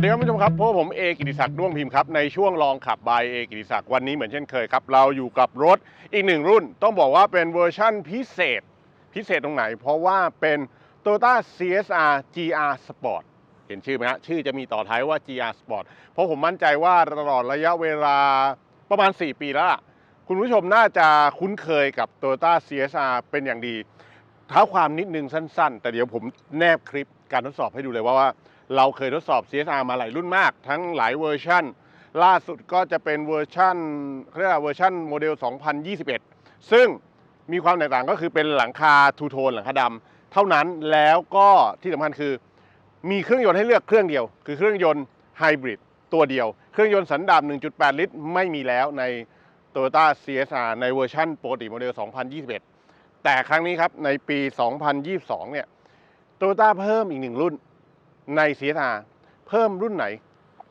วัสดีครับคุณผู้ชมครับพวกผมเอกิติศักดิ์ด้วงพิมพ์ครับในช่วงลองขับบายเอกิติศักดิ์วันนี้เหมือนเช่นเคยครับ เราอยู่กับรถอีกหนึ่งรุ่น ต้องบอกว่าเป็นเวอร์ชั่นพิเศษ พิเศษตรงไหน เพราะว่าเป็น Toyota CSR GR Sport เห็นชื่อไหมฮะชื่อจะมีต่อท้ายว่า GR Sport เพราะผมมั่นใจว่าตลอดระยะเวลาประมาณ 4 ปีแล้วล่ะคุณผู้ชมน่าจะคุ้นเคยกับ Toyota CSR เป็นอย่างดีเท้าความนิดนึงสั้น ๆ แต่เดี๋ยวผมแนบคลิปการทดสอบให้ดูเลยว่าว่า เราเคยทดสอบ CSR มาหลายรุ่นมาก ทั้งหลายเวอร์ชันล่าสุดก็จะเป็นเวอร์ชันเรียกว่าเวอร์ชันโมเดล 2021 ซึ่งมีความแตกต่างก็คือเป็นหลังคาทูโทนหลังคาดำเท่านั้นแล้วก็ที่สำคัญคือ มีเครื่องยนต์ให้เลือกเครื่องเดียว คือเครื่องยนต์ไฮบริดตัวเดียว เครื่องยนต์สันดาป1.8 ลิตร ไม่มีแล้วใน Toyota CSR ในเวอร์ชันปกติโมเดล 2021 แต่ครั้งนี้ครับในปี 2022 เนี่ยโตโยต้าเพิ่มอีกหนึ่งรุ่น ใน CSR เพิ่มรุ่นไหน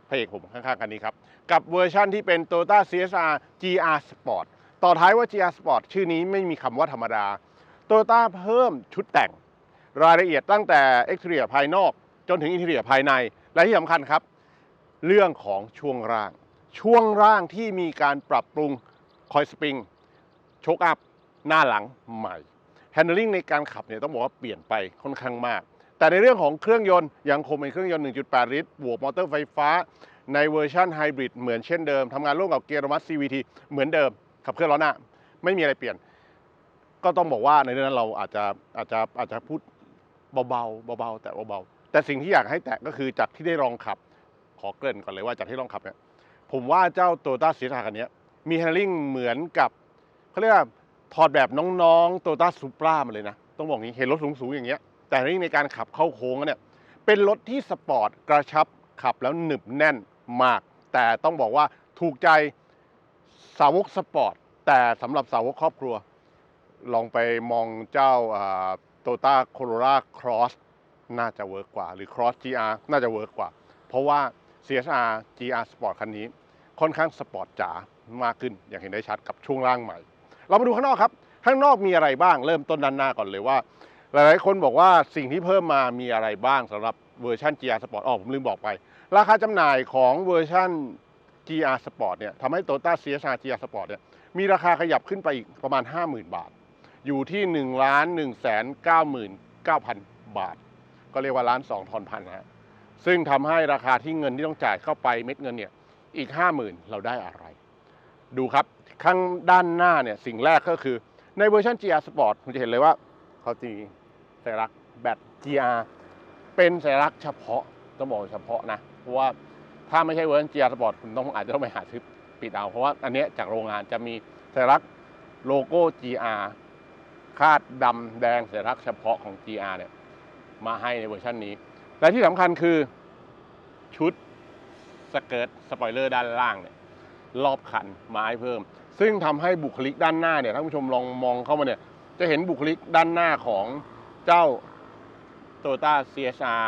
พระเอกผมข้างๆกันนี้ครับ กับเวอร์ชั่นที่เป็น Toyota CSR GR Sport ต่อท้ายว่า GR Sport ชื่อนี้ไม่มีคำว่าธรรมดาโตโยต้าเพิ่มชุดแต่ง รายละเอียดตั้งแต่ exterior ภายนอก จนถึง interior ภายใน และที่สำคัญครับ เรื่องของช่วงร่าง ช่วงร่างที่มีการปรับปรุงคอยสปริงโชคอัพหน้าหลังใหม่ handling ในการขับเนี่ยต้องบอกว่าเปลี่ยนไปค่อนข้างมาก แต่ในเรื่องของเครื่องยนต์ยังคงเป็นเครื่องยนต์ 1.8 ลิตร บวกมอเตอร์ไฟฟ้า ในเวอร์ชันไฮบริดเหมือนเช่นเดิมทำงานร่วมกับเกียร์อัตโนมัติ CVT เหมือนเดิม ขับเคลื่อนล้อหน้า ไม่มีอะไรเปลี่ยน ก็ต้องบอกว่าในเรื่องนั้นเราอาจจะอาจจะอาจจะพูดเบาๆเบาๆแต่เบาๆแต่สิ่งที่อยากให้แตะก็คือจากที่ได้ลองขับ ขอเกริ่นก่อนเลยว่าจากที่ลองขับเนี่ยผมว่าเจ้าโตโยต้าซีทาคันนี้มี handling เหมือนกับเขาเรียกว่าถอดแบบน้องๆโตต้าซูปรามาเลยนะ ต้องบอกงี้เห็นรถสูงๆอย่างเงี้ย แต่นี่ในการขับเข้าโค้งเนี่ยเป็นรถที่สปอร์ตกระชับขับแล้วหนึบแน่นมาก แต่ต้องบอกว่าถูกใจสาวกสปอร์ตแต่สำหรับสาวกครอบครัว ลองไปมองเจ้าโตต้าโคโร a าครอสน่าจะเวิร์กกว่า หรือ Cross GR น่าจะเวิร์กกว่า เพราะว่า CSR GR Sport คันนี้ ค่อนข้างสปอร์ตจ๋ามากขึ้น อย่างเห็นได้ชัดกับช่วงล่างใหม่ เรามาดูข้างนอกครับ ข้างนอกมีอะไรบ้าง เริ่มต้นด้านหน้าก่อนเลยว่า หลายๆ คนบอกว่าสิ่งที่เพิ่มมามีอะไรบ้างสำหรับเวอร์ชัน GR Sport อ๋อผมลืมบอกไป ราคาจำหน่ายของเวอร์ชัน GR Sport เนี่ยทำให้ Toyota CSR GR Sport เนี่ยมีราคาขยับขึ้นไปอีกประมาณ 50,000 บาท อยู่ที่1ล้าน1แสน99,000 บาท ก็เรียกว่าล้าน2ทอนพันนะฮะซึ่งทำให้ราคาที่เงินที่ต้องจ่ายเข้าไปเม็ดเงินเนี่ยอีก 50,000 เราได้อะไร ดูครับข้างด้านหน้าเนี่ยสิ่งแรกก็คือในเวอร์ชัน GR Sport คุณจะเห็นเลยว่าเขาจะมี สัญลักษณ์แบต GR เป็นสัญลักษณ์เฉพาะต้องบอกเฉพาะนะ เพราะว่าถ้าไม่ใช่เวอร์ชัน GR Sport คุณต้องอาจจะต้องไปหาซื้อปิดเอา เพราะว่าอันนี้จากโรงงานจะมีสัญลักษณ์โลโก้ GR คาดดำแดงสัญลักษณ์เฉพาะของ GR เนี่ยมาให้ในเวอร์ชันนี้ และที่สำคัญคือชุดสเกิร์ตสปอยเลอร์ด้านล่างเนี่ยรอบคันมาให้เพิ่ม ซึ่งทำให้บุคลิกด้านหน้าเนี่ยท่านผู้ชมลองมองเข้ามาเนี่ยจะเห็นบุคลิกด้านหน้าของ เจ้า Toyota CSR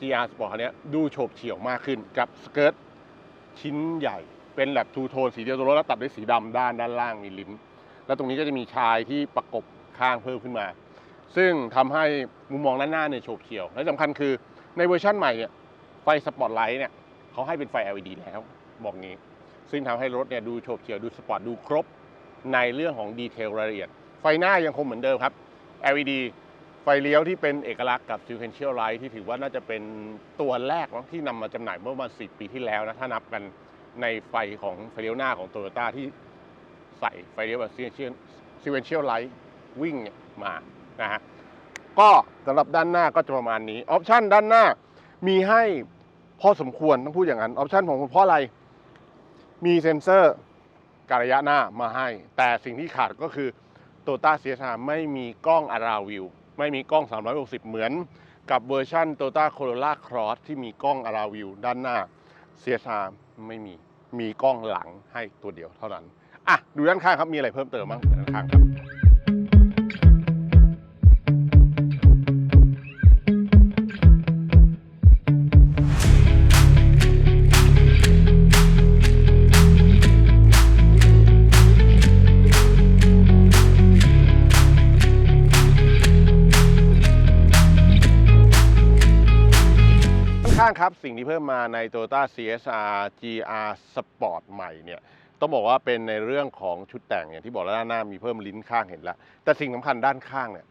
GR Sport เนี้ยดูโฉบเฉี่ยวมากขึ้นกับสเกิร์ตชิ้นใหญ่ เป็นแบบทูโทนสีเดียวตัวรถแล้วตัดด้วยสีดำด้านด้านล่างมีลิ้น แล้วตรงนี้ก็จะมีชายที่ประกบข้างเพิ่มขึ้นมา ซึ่งทำให้มุมมองด้านหน้าเนี่ยโฉบเฉี่ยว และสำคัญคือในเวอร์ชั่นใหม่เนี่ยไฟสปอตไลท์เนี่ยเขาให้เป็นไฟ LED แล้วบอกงี้ ซึ่งทำให้รถเนี่ยดูโฉบเฉี่ยวดูสปอร์ตดูครบในเรื่องของดีเทลรายละเอียด ไฟหน้ายังคงเหมือนเดิมครับ LED ไฟเลี้ยวที่เป็นเอกลักษณ์กับ sequential light ที่ถือว่าน่าจะเป็นตัวแรกที่นำมาจำหน่ายเมื่อประมาณ10 ปีที่แล้วนะ ถ้านับกันในไฟของไฟเลี้ยวหน้าของ Toyota ที่ใส่ไฟเลี้ยวแบบ sequential sequential light วิ่งมานะฮะก็สำหรับด้านหน้าก็จะประมาณนี้ออปชันด้านหน้ามีให้พอสมควรต้องพูดอย่างนั้นออปชันของผมเพราะอะไร มีเซ็นเซอร์การระยะหน้ามาให้ แต่สิ่งที่ขาดก็คือ t o y o t a CSR ไม่มีกล้อง a r a view ไม่มีกล้อง 360 เหมือนกับเวอร์ชัน Toyota Corolla Cross ที่มีกล้องอาราวิวด้านหน้า CSR ไม่มีมีกล้องหลังให้ตัวเดียวเท่านั้น อะ ดูด้านข้างครับ มีอะไรเพิ่มเติมบ้างด้านข้างครับ สิ่งที่เพิ่มมาใน Toyota CSR GR Sport ใหม่เนี่ยต้องบอกว่าเป็นในเรื่องของชุดแต่งอย่างที่บอกแล้วด้านหน้ามีเพิ่มลิ้นข้างเห็นแล้ว แต่สิ่งสำคัญด้านข้างเนี่ย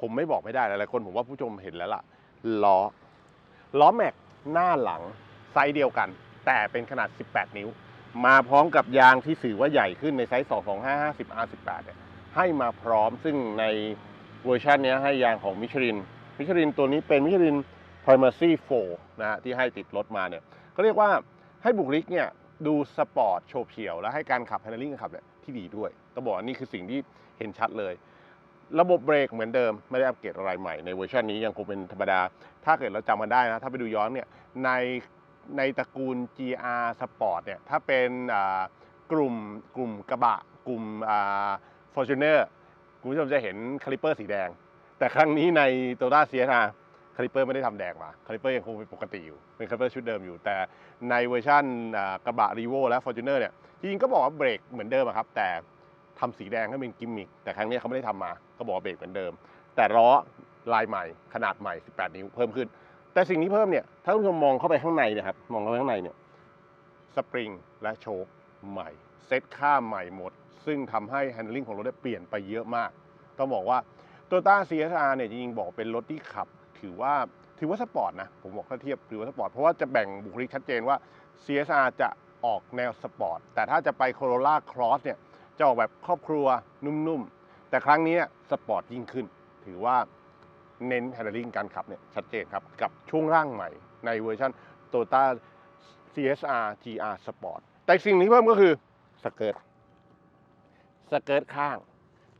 ผมไม่บอกไม่ได้หลายๆคนผมว่าผู้ชมเห็นแล้วล่ะล้อล้อแม็กหน้าหลังไซส์เดียวกัน แต่เป็นขนาด 18 นิ้ว มาพร้อมกับยางที่สื่อว่าใหญ่ขึ้นในไซส์ 225 50 R18 เนี่ยให้มาพร้อมซึ่งในเวอร์ชันนี้ให้ยางของมิชลิน มิชลินตัวนี้เป็นมิชลิน Primacy 4 นะฮะที่ให้ติดรถมาเนี่ยก็เรียกว่าให้บุคลิกเนี่ยดูสปอร์ตโฉบเฉียว และให้การขับ handling การขับเนี่ยที่ดีด้วยต้องบอกว่านี่คือสิ่งที่เห็นชัดเลย ระบบเบรกเหมือนเดิมไม่ได้อัปเกรดอะไรใหม่ในเวอร์ชันนี้ยังคงเป็นธรรมดา ถ้าเกิดเราจำกันได้นะ ถ้าไปดูย้อนเนี่ยในในตระกูล GR Sport เนี่ยถ้าเป็นอ่ากลุ่มกลุ่มกระบะ กลุ่มอ่า Fortuner คุณผู้ชมจะเห็นคาลิเปอร์สีแดง แต่ครั้งนี้ใน Toyota CSR คาลิเปอร์ไม่ได้ทำแดงมาคาลิเปอร์ยังคงเป็นปกติอยู่ เป็นคาลิเปอร์ชุดเดิมอยู่ แต่ในเวอร์ชันอ่ากระบะ r ีโวและ Fortuner เนี่ยจริงก็บอกว่าเบรกเหมือนเดิมครับ แต่ทำสีแดงให้เป็นกิมมิคแต่ครั้งนี้เขาไม่ได้ทำมาก็บอกเบรกเหมือนเดิม แต่ล้อลายใหม่ขนาดใหม่ 18 นิ้วเพิ่มขึ้น แต่สิ่งที่เพิ่มเนี่ยถ้าคุณผู้ชมมองเข้าไปข้างในนะครับมองเข้าไปข้างในเนี่ยสปริงและโชคใหม่เซตค่าใหม่หมด ซึ่งทำให้ handling ของรถได้เปลี่ยนไปเยอะมากต้องบอกว่า Toyota CSR เนี่ยจริงๆบอกเป็นรถที่ขับ ถือว่าถือว่าสปอร์ตนะ ผมบอกถ้าเทียบถือว่าสปอร์ต เพราะว่าจะแบ่งบุคลิกชัดเจนว่า CSR จะออกแนวสปอร์ต แต่ถ้าจะไป Corolla Cross เนี่ย จะออกแบบครอบครัวนุ่มๆ แต่ครั้งนี้สปอร์ตยิ่งขึ้น ถือว่าเน้น handling การขับเนี่ยชัดเจนครับ กับช่วงร่างใหม่ในเวอร์ชัน Toyota CSR GR Sport แต่สิ่งที่เพิ่มก็คือสเกิร์ตสเกิร์ตข้าง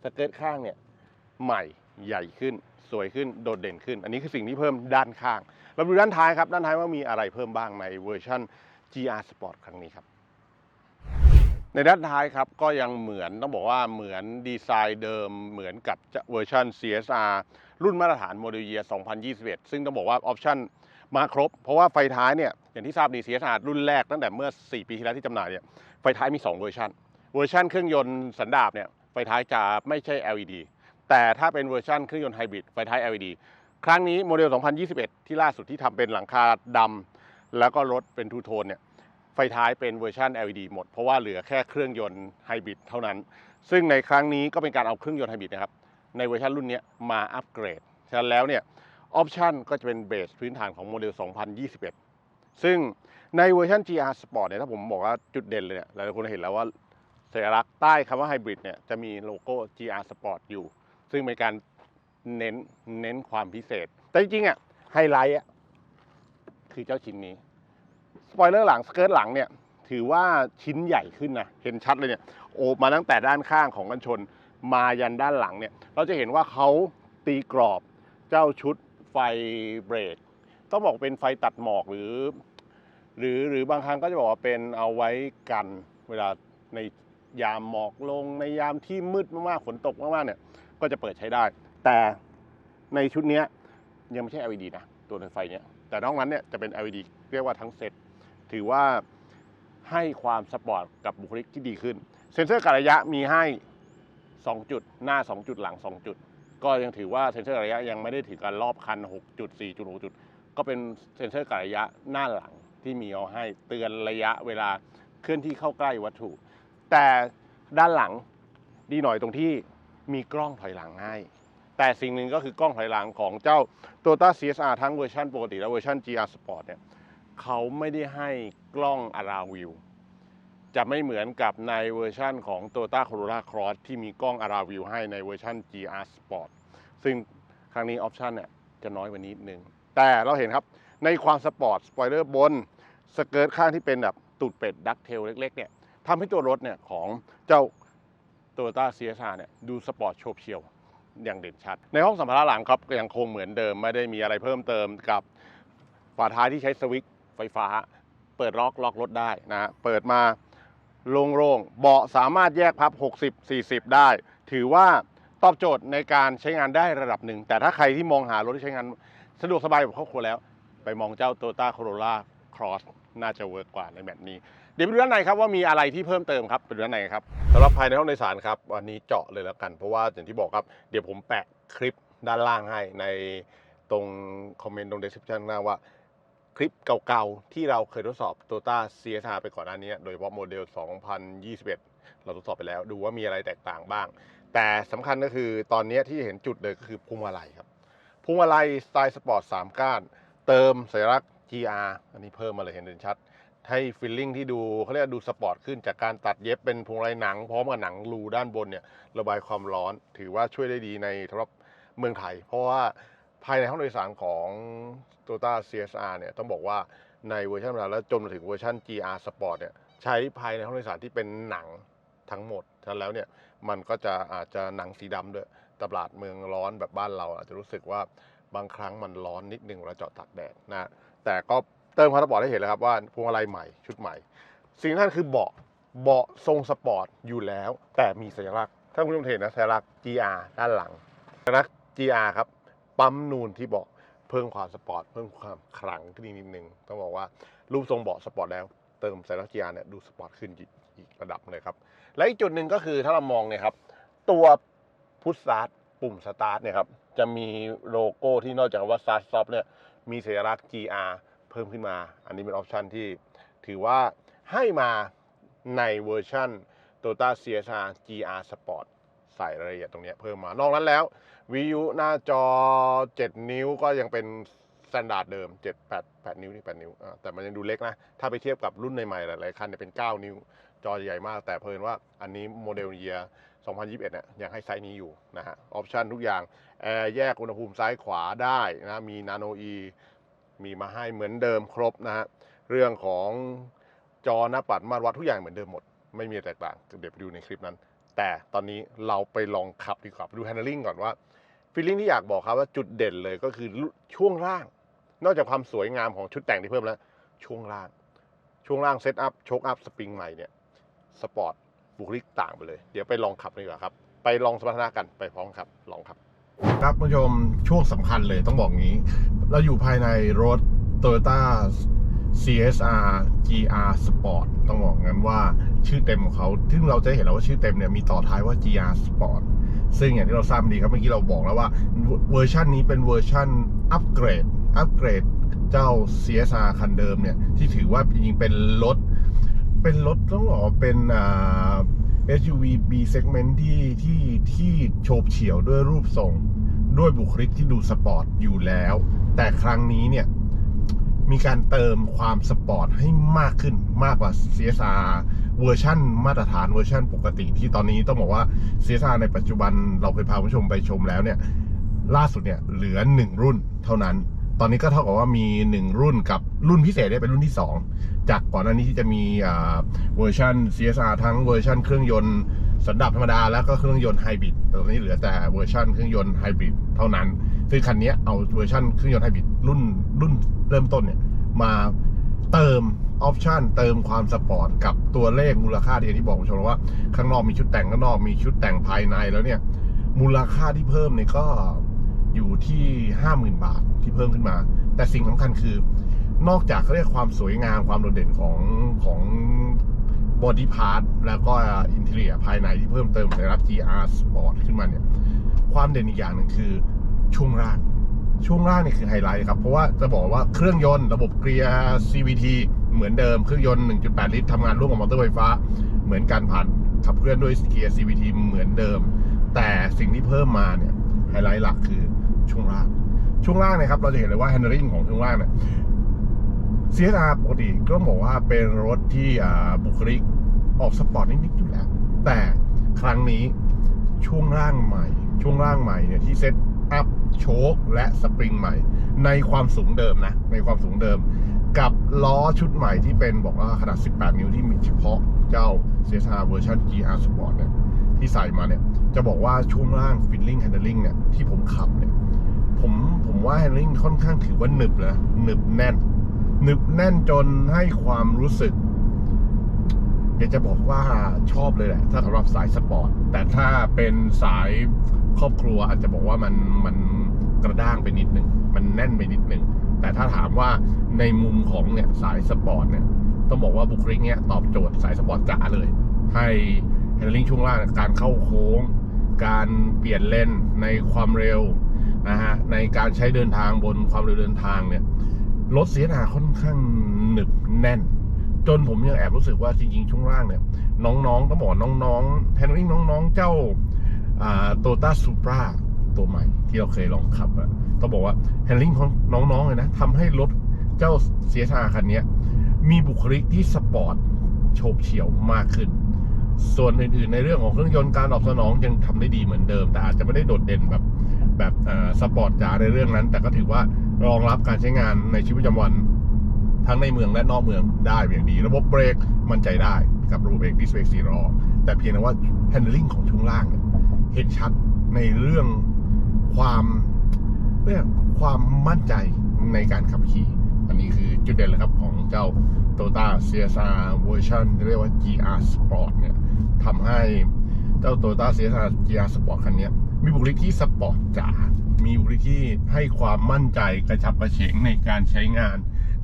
สเกิร์ตข้างเนี่ยใหม่ใหญ่ขึ้น สวยขึ้นโดดเด่นขึ้น อันนี้คือสิ่งที่เพิ่มด้านข้าง เราดูด้านท้ายครับ ด้านท้ายว่ามีอะไรเพิ่มบ้างในเวอร์ชัน GR Sport ครั้งนี้ครับ ในด้านท้ายครับก็ยังเหมือนต้องบอกว่าเหมือนดีไซน์เดิมเหมือนกับเวอร์ชัน CSR รุ่นมาตรฐานโมเดลเยีย2021 ซึ่งต้องบอกว่าออปชั่นมาครบ เพราะว่าไฟท้ายเนี่ยอย่างที่ทราบดี CSR รุ่นแรกตั้งแต่เมื่อ 4 ปีที่แล้วที่จำหน่ายเนี่ยไฟท้ายมี 2 เวอร์ชันเวอร์ชันเครื่องยนต์สันดาปเนี่ยไฟท้ายจะไม่ใช่ LED แต่ถ้าเป็นเวอร์ชันเครื่องยนต์ไฮบริดไฟท้าย LED ครั้งนี้โมเดล 2021 ที่ล่าสุดที่ทำเป็นหลังคาดำแล้วก็รถเป็นทูโทนเนี่ยไฟท้ายเป็นเวอร์ชัน LED หมด เพราะว่าเหลือแค่เครื่องยนต์ไฮบริดเท่านั้น ซึ่งในครั้งนี้ก็เป็นการเอาเครื่องยนต์ไฮบริดนะครับ ในเวอร์ชันรุ่นนี้มาอัปเกรด ฉะนั้นแล้วเนี่ยออปชันก็จะเป็นเบสพื้นฐานของโมเดล 2021 ซึ่งในเวอร์ชัน GR Sport เนี่ยถ้าผมบอกว่าจุดเด่นเลยเนี่ยหลายคนเห็นแล้วว่าสัญลักษณ์ใต้คำว่าไฮบริดเนี่ยจะมีโลโก้ GR Sport อยู่ ซึ่งเป็นการเน้นเน้นความพิเศษ แต่จริงๆอะไฮไลท์อะคือเจ้าชิ้นนี้ สปอยเลอร์หลังสเกิร์ตหลังเนี่ย ถือว่าชิ้นใหญ่ขึ้นนะเห็นชัดเลยเนี่ยโอบมาตั้งแต่ด้านข้างของกันชนมายันด้านหลังเนี่ย เราจะเห็นว่าเขาตีกรอบเจ้าชุดไฟเบรกต้องบอกเป็นไฟตัดหมอกหรือ หรือหรือบางครั้งก็จะบอกว่าเป็นเอาไว้กันเวลาในยามหมอกลงในยามที่มืดมากๆฝนตกมากๆเนี่ย ก็จะเปิดใช้ได้ แต่ในชุดเนี้ยยังไม่ใช่ LED นะ ตัวไฟเนี้ยแต่นอกนั้นเนี่ยจะเป็น LED เรียกว่าทั้งเซตถือว่าให้ความสปอร์ตกับบุคลิกที่ดีขึ้น เซ็นเซอร์การระยะมีให้ 2 จุดหน้า 2 จุดหลัง 2 จุด ก็ยังถือว่าเซ็นเซอร์กระยะยังไม่ได้ถึงการรอบคัน 6 จุด 4 จุด 6 จุด ก็เป็นเซ็นเซอร์การระยะหน้าหลังที่มีเอาให้เตือนระยะเวลาเคลื่อนที่เข้าใกล้วัตถุ แต่ด้านหลังดีหน่อยตรงที่ มีกล้องถอยหลังให้ แต่สิ่งหนึ่งก็คือกล้องถอยหลังของเจ้า Toyota CSR ทั้งเวอร์ชันปกติและเวอร์ชัน GR Sport เนี่ยเขาไม่ได้ให้กล้องอาราวิวจะไม่เหมือนกับในเวอร์ชั่นของ Toyota Corolla Cross ที่มีกล้องอาราวิวให้ในเวอร์ชัน GR Sport ซึ่งครั้งนี้ออปชันเนี่ยจะน้อยกว่านิดนึง แต่เราเห็นครับในความสปอร์ตสปอยเลอร์บน สเกิร์ตข้างที่เป็นแบบตูดเป็ดดักเทลเล็กๆเนี่ยทำให้ตัวรถเนี่ยของเจ้า Toyota CSR เนี่ยดูสปอร์ตโฉบเฉี่ยวอย่างเด่นชัด ในห้องสัมภาระหลังครับก็ยังคงเหมือนเดิมไม่ได้มีอะไรเพิ่มเติมกับฝาท้ายที่ใช้สวิตช์ไฟฟ้า เปิดล็อกล็อกรถได้นะเปิดมาโล่งๆเบาะสามารถแยกพับ 60 40 ได้ ถือว่าตอบโจทย์ในการใช้งานได้ระดับหนึ่ง แต่ถ้าใครที่มองหารถที่ใช้งานสะดวกสบายแบบครอบครัวแล้ว ไปมองเจ้า Toyota Corolla Cross น่าจะเวิร์กกว่าในแบบนี้ ดี๋ยวไปดูด้านในครับว่ามีอะไรที่เพิ่มเติมครับไปดูด้านในครับสำหรับภายในห้องโดยสารครับวันนี้เจาะเลยแล้วกัน เพราะว่าอย่างที่บอกครับเดี๋ยวผมแปะคลิปด้านล่างให้ในตรงคอมเมนต์ตรง description ข้างล่าว่าคลิปเก่าๆ ที่เราเคยทดสอบ Toyota CSR ไปก่อนหน้านี้ โดยเฉพาะโมเดล 2021 เราทดสอบไปแล้ว ดูว่ามีอะไรแตกต่างบ้าง แต่สำคัญก็คือตอนนี้ที่เห็นจุดเลยก็คือพวงมาลัยครับพวงมาลัยสไตล์สปอร์ต 3 ก้าน เติมสัญลักษณ์ GR อันนี้เพิ่มมาเลยเห็นเด่นชัด ให้ฟีลลิ่งที่ดูเขาเรียกดูสปอร์ตขึ้นจากการตัดเย็บเป็นพวงมาลัยหนัง พร้อมกับหนังรูด้านบนเนี่ยระบายความร้อน ถือว่าช่วยได้ดีในสำหรับเมืองไทย เพราะว่าภายในห้องโดยสารของ Toyota CSR เนี่ยต้องบอกว่าในเวอร์ชันธรรมาแล้วจนถึงเวอร์ชัน GR Sport เนี่ยใช้ภายในห้องโดยสารที่เป็นหนังทั้งหมดฉะนั้นแล้วเนี่ยมันก็จะอาจจะหนังสีดำด้วยตลาดเมืองร้อนแบบบ้านเราอาจจะรู้สึกว่าบางครั้งมันร้อนนิดนึงเวลาจอดตากแดดนะแต่ก็ เติมความสปอร์ตให้เห็นแล้วครับว่าพวงมาลัยใหม่ชุดใหม่ สิ่งที่ท่านคือเบาะเบาะทรงสปอร์ตอยู่แล้ว แต่มีสัญลักษณ์ถ้าคุณผู้ชมเห็นนะสัญลักษณ์ GR ด้านหลังสัญลักษณ์ GR ครับปั๊มนูนที่เบาะเพิ่มความสปอร์ตเพิ่มความขลังขึ้นนิดนึงต้องบอกว่ารูปทรงเบาะสปอร์ตแล้วเติมสัญลักษณ์ GR เนี่ยดูสปอร์ตขึ้นอีกระดับเลยครับและอีกจุดหนึ่งก็คือถ้าเรามองเนี่ยครับตัวพุทสตาร์ทปุ่มสตาร์ทเนี่ยครับจะมีโลโก้ที่นอกจากว่า Start Stop เนี่ยมีสัญลักษณ์ GR เพิ่มขึ้นมา อันนี้เป็นออปชันที่ถือว่าให้มาในเวอร์ชัน Toyota CSR GR Sport ใส่รายละเอียดตรงนี้เพิ่มมา นอกนั้นแล้ววิวหน้าจอ 7 นิ้วก็ยังเป็นสแตนดาร์ดเดิม 7 8 8 นิ้วนี่8นิ้ว แต่มันยังดูเล็กนะ ถ้าไปเทียบกับรุ่นใหม่ๆหลายๆคันเนี่ยเป็น 9 นิ้ว จอใหญ่มาก แต่เพลินว่าอันนี้โมเดลเยีย2021 เนี่ยยังให้ไซส์นี้อยู่นะฮะ ออปชันทุกอย่าง แอร์แยกอุณหภูมิซ้ายขวาได้นะ มีนาโนอี มีมาให้เหมือนเดิมครบนะฮะเรื่องของจอหน้าปัดมาตรวัดทุกอย่างเหมือนเดิมหมด ไม่มีแตกต่างเดี๋ยวไปดูในคลิปนั้น แต่ตอนนี้เราไปลองขับดีกว่าไปดู handling ก่อนว่าฟีลลิ่งที่อยากบอกครับว่าจุดเด่นเลยก็คือช่วงล่าง นอกจากความสวยงามของชุดแต่งที่เพิ่มแล้ว ช่วงล่าง ช่วงล่างเซตอัพโชคอัพสปริงใหม่เนี่ยสปอร์ตบุคลิกต่างไปเลย เดี๋ยวไปลองขับดีกว่าครับ ไปลองสมรรถนะกันไปพร้อมครับลองครับ ครับคุณผู้ชมช่วงสำคัญเลยต้องบอกงี้ เราอยู่ภายในรถ Toyota CSR GR Sport ต้องบอกงั้นว่าชื่อเต็มของเขาซึ่งเราจะเห็นแล้วว่าชื่อเต็มเนี่ยมีต่อท้ายว่า GR Sport ซึ่งอย่างที่เราทราบดีครับเมื่อกี้เราบอกแล้วว่าเวอร์ชันนี้เป็นเวอร์ชันอัปเกรดอัปเกรดเจ้า CSR คันเดิมเนี่ยที่ถือว่าจริงๆเป็นรถเป็นรถต้องบอกเป็นอ่า SUV B segment ที่ที่ที่โฉบเฉี่ยวด้วยรูปทรง ด้วยบุคลิกที่ดูสปอร์ตอยู่แล้ว แต่ครั้งนี้เนี่ย มีการเติมความสปอร์ตให้มากขึ้นมากกว่า CSR เวอร์ชั่นมาตรฐานเวอร์ชั่นปกติที่ตอนนี้ต้องบอกว่า CSR ในปัจจุบันเราเคยพาผู้ชมไปชมแล้วเนี่ย ล่าสุดเนี่ยเหลือ1รุ่นเท่านั้น ตอนนี้ก็เท่ากับว่ามี 1 รุ่นกับรุ่นพิเศษเนี่ยเป็นรุ่นที่ 2 จากก่อนหน้านี้ที่จะมีเวอร์ชัน CSR ทั้งเวอร์ชันเครื่องยนต์สันดาปธรรมดาแล้วก็เครื่องยนต์ไฮบริดแต่ตอนนี้เหลือแต่เวอร์ชันเครื่องยนต์ไฮบริดเท่านั้น ซึ่งคันนี้เอาเวอร์ชันเครื่องยนต์ไฮบริดรุ่นรุ่นเริ่มต้นเนี่ยมาเติมออปชันเติมความสปอร์ตกับตัวเลขมูลค่าที่อย่างที่บอกคุณผู้ชมว่าข้างนอกมีชุดแต่งข้างนอกมีชุดแต่งภายในแล้วเนี่ยมูลค่าที่เพิ่มเนี่ยก็ อยู่ที่ห้าหมื่นบาทที่เพิ่มขึ้นมา แต่สิ่งสำคัญคือนอกจากเขาเรียกความสวยงามความโดดเด่นของของบอดี้พาร์ทแล้วก็อินเท i รียภายในที่เพิ่มเติมในรับ GR Sport ขึ้นมาเนี่ย ความเด่นอีกอย่างหนึ่งคือช่วงล่าง ช่วงล่างนี่คือไฮไลท์ครับ เพราะว่าจะบอกว่าเครื่องยนต์ระบบเกียร์ CVT เหมือนเดิมเครื่องยนต์ 1.8 ลิตรทำงานร่วมกับมอเตอร์ไฟฟ้า เหมือนการผ่านขับเคลื่อนด้วยเกียร์ CVT เหมือนเดิม แต่สิ่งที่เพิ่มมาเนี่ยไฮไลท์หลักคือ ช่วงล่าง ช่วงล่างเนะครับ เราจะเห็นเลยว่า handling ของช่วงล่างเนี่ย CSR ปกติก็บอกว่าเป็นรถที่บุคลิกออกสปอร์ตนิดๆอยู่แล้ว แต่ครั้งนี้ช่วงล่างใหม่ ช่วงล่างใหม่เนี่ยที่เซตอัพโชคและสปริงใหม่ ในความสูงเดิมนะ ในความสูงเดิม กับล้อชุดใหม่ที่เป็นบอกว่าขนาด 18 นิ้วที่มีเฉพาะเจ้า CSR เวอร์ชัน GR Sport เนี่ยที่ใส่มาเนี่ย จะบอกว่าช่วงล่าง feeling handling เนี่ยที่ผมขับเนี่ย ผมผมว่า handling ค่อนข้างถือว่าหนึบนะหนึบแน่นหนึบแน่นจนให้ความรู้สึกอยากจะบอกว่าชอบเลยแหละ ถ้าสำหรับสายสปอร์ต แต่ถ้าเป็นสายครอบครัวอาจจะบอกว่ามันมันกระด้างไปนิดหนึ่งมันแน่นไปนิดหนึ่งแต่ถ้าถามว่าในมุมของเนี่ยสายสปอร์ตเนี่ย ต้องบอกว่าบุคลิกเนี่ยตอบโจทย์สายสปอร์ตจ๋าเลย ให้ handling ช่วงล่างการเข้าโค้ง การเปลี่ยนเลนในความเร็ว นะฮะในการใช้เดินทางบนความเร็วเดินทางเนี่ยรถเสียหนาค่อนข้างหนึบแน่น จนผมยังแอบรู้สึกว่าจริง ๆ ช่วงล่างเนี่ย น้องๆต้องบอกน้องๆแฮนดิ้งน้องๆเจ้าโตต้าซูปราตัวใหม่ที่เราเคยลองขับอะต้องบอกว่าแฮนดิ้งของน้องๆเลยนะทำให้รถเจ้าเสียชาคันนี้มีบุคลิกที่สปอร์ตโฉบเฉี่ยวมากขึ้น ส่วนอื่นๆ ในเรื่องของเครื่องยนต์การตอบสนองยังทำได้ดีเหมือนเดิม แต่อาจจะไม่ได้โดดเด่นแบบ แบบสปอร์ตจ๋าในเรื่องนั้น แต่ก็ถือว่ารองรับการใช้งานในชีวิตประจำวัน ทั้งในเมืองและนอกเมืองได้เป็นอย่างดี ระบบเบรกมั่นใจได้กับระบบเบรกดิสเบรกสี่ล้อแต่เพียงแต่ว่า handling ของช่วงล่างเห็นชัดในเรื่องความเรียกความมั่นใจในการขับขี่ อันนี้คือจุดเด่นเลยครับของเจ้า Toyota CSR เวอร์ชันเรียกว่า GR Sport เนี่ยทำให้เจ้า Toyota CSR GR Sport คันนี้ มีบุคลิกที่สปอร์ตจ๋า มีบุคลิกที่ให้ความมั่นใจกระชับกระเฉงในการใช้งาน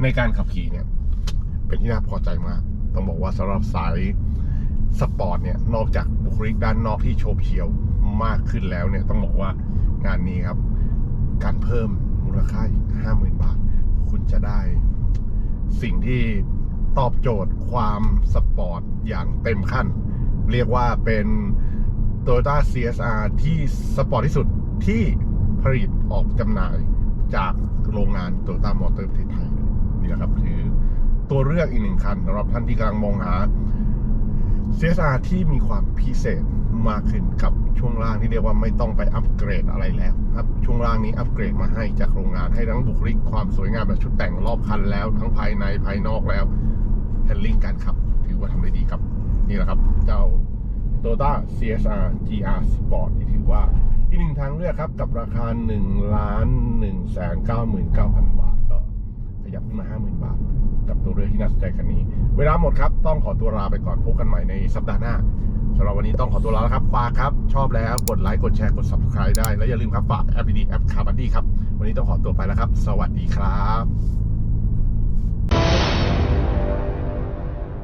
ในการขับขี่เนี่ย เป็นที่น่าพอใจมาก ต้องบอกว่าสำหรับสายสปอร์ตเนี่ย นอกจากบุคลิกด้านนอกที่โฉบเฉี่ยวมากขึ้นแล้วเนี่ย ต้องบอกว่างานนี้ครับ การเพิ่มมูลค่าอีกห้าหมื่นบาท คุณจะได้ สิ่งที่ตอบโจทย์ความสปอร์ตอย่างเต็มขั้น เรียกว่าเป็น Toyota CSR ที่สปอร์ตที่สุดที่ผลิตออกจำหน่ายจากโรงงาน Toyota Motor ประเทศไทยนี่แหละครับคือตัวเลือกอีกหนึ่งคันสำหรับท่านที่กำลังมองหา CSR ที่มีความพิเศษมากขึ้นกับช่วงล่างที่เรียกว่าไม่ต้องไปอัปเกรดอะไรแล้วครับช่วงล่างนี้อัปเกรดมาให้จากโรงงานให้ทั้งบุคลิกความสวยงามแบบชุดแต่งรอบคันแล้ว ทั้งภายในภายนอกแล้วแฮนดิ้งการขับ ถือว่าทำได้ดีครับ นี่แหละครับ เจ้า Toyota CSR GR Sport ที่ถือว่าอีกหนึ่งทางเลือกครับ กับราคา1ล้าน1แสน99,000บาท ก็ขยับขึ้นมา50,000บาท กับตัวเลือกที่น่าสนใจคันนี้ เวลาหมดครับ ต้องขอตัวลาไปก่อนพบกันใหม่ในสัปดาห์หน้าสำหรับวันนี้ต้องขอตัวลาแล้วครับฝากครับ ชอบแล้วกดไลค์กดแชร์กด subscribe ได้ แล้วอย่าลืมครับฝากแอปดีแอปคาร์บันดี้ครับ วันนี้ต้องขอตัวไปแล้วครับ สวัสดีครับ